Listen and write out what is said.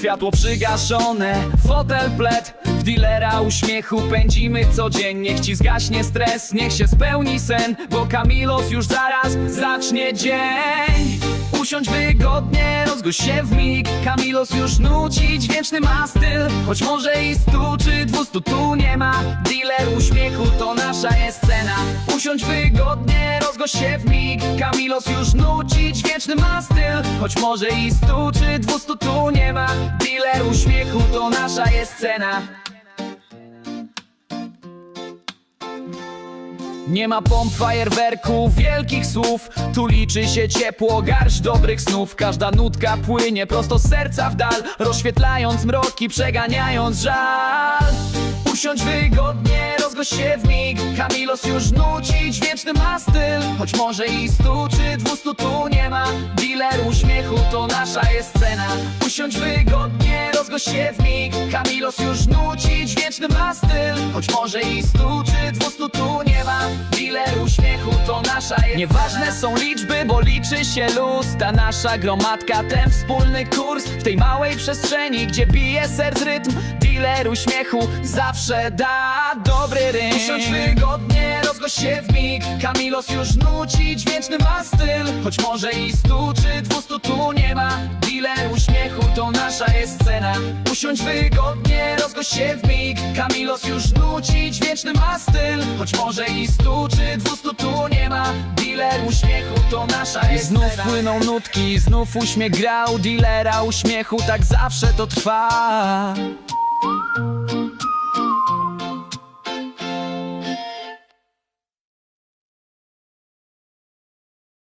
światło przygaszone. Fotel pled, w dealera uśmiechu pędzimy codziennie. Niech ci zgaśnie stres, niech się spełni sen Bo Kamilos już zaraz zacznie dzień. Usiądź wygodnie, rozgość się w mig. Kamilos już nuci, dźwięczny ma styl. Choć może i stu czy dwustu tu nie ma. Dealer uśmiechu to nasza jest cena Usiądź wygodnie, rozgość się w mig. Kamilos już nuci, dźwięczny ma styl. Choć może i stu czy dwustu tu nasza jest cena. Nie ma pomp, fajerwerków, wielkich słów. Tu liczy się ciepło, garść dobrych snów. Każda nutka płynie prosto z serca w dal Rozświetlając mroki, przeganiając żal. Usiądź wygodnie, rozgość się w mig. Kamilos już nuci, dźwięczny ma styl. Choć może i stu czy dwustu tu nie ma. Dealer uśmiechu to nasza jest cena. Usiądź wygodnie, rozgość się w mig Kamilos już nuci, dźwięczny ma styl. Choć może i stu czy dwustu tu nie ma. Dealer uśmiechu to nasza jest Nieważne są liczby, bo liczy się luz. Ta nasza gromadka, ten wspólny kurs. W tej małej przestrzeni, gdzie bije serc rytm Dealer uśmiechu zawsze da dobry rym Usiądź wygodnie, rozgość się w mig. Kamilos już nuci, dźwięczny ma styl. Choć może i stu czy dwustu tu nie ma nasza jest cena. Usiądź wygodnie, rozgość się w mig. Kamilos już nuci, dźwięczny ma styl. Choć może i stu czy dwustu tu nie ma. Dealer uśmiechu to nasza jest Znów cena. płyną nutki, znów uśmiech grał. Dealera uśmiechu, tak zawsze to trwa